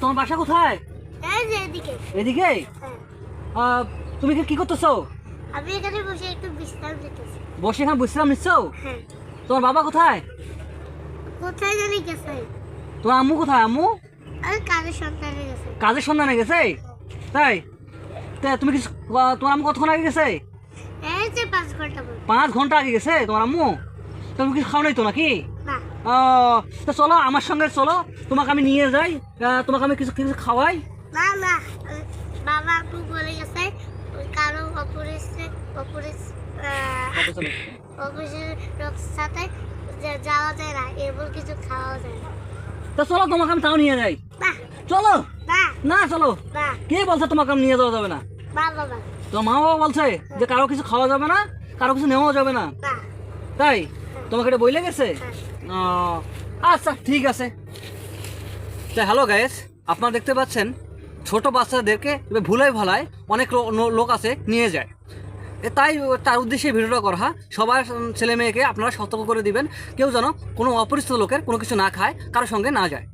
তোমার বাসা কোথায়? এই যে এদিকে। এদিকে? হ্যাঁ। তুমি কি করতেছো? আমি এখানে বসে একটু বিশ্রাম নিতেছি। বসে এখানে বিশ্রাম নিচ্ছ? হ্যাঁ। তোমার বাবা কোথায়? কোথায় জানি গেছে। তোমার আম্মু কোথায় আম্মু? আমি কাজের সন্তানে গেছে। কাজের সন্ধানে গেছে? তাই? তুমি কি তোমার আম্মু কতক্ষণ আগে গেছে? এই যে পাঁচ ঘণ্টা পাঁচ ঘণ্টা আগে গেছে তোমার আম্মু? তুমি কিছু খাও নাই তো নাকি? তা চলো আমার সঙ্গে চলো। তোমাকে আমি নিয়ে যাই তোমাকে আমি কিছু কিছু খাওয়াই। না না বাবা আপু বলে গেছে ওই কারও অপরেছে অপরেছ সাথে যাওয়া যায় না এরপর কিছু খাওয়া যায় না। তা চলো তোমাকে আমি তাও নিয়ে যাই। চলো। না না চলো। কে বলছে তোমাকে আমি নিয়ে যাওয়া যাবে না? মা বাবা। তোমার মা বাবা বলছে যে কারও কিছু খাওয়া যাবে না কারও কিছু নেওয়া যাবে না। তাই? তোমাকে এটা বইলে গেছে। আচ্ছা ঠিক আছে। তা হ্যালো গায়েস আপনারা দেখতে পাচ্ছেন, ছোট বাচ্চাদেরকে ভুলাই ভালায় অনেক লোক আছে, নিয়ে যায়। তাই তার উদ্দেশ্যে ভিডিওটা করা সবার ছেলে মেয়েকে আপনারা সতর্ক করে দিবেন। কেউ যেন কোনো অপরিচিত লোকের কোনো কিছু না খায় কারোর সঙ্গে না যায়।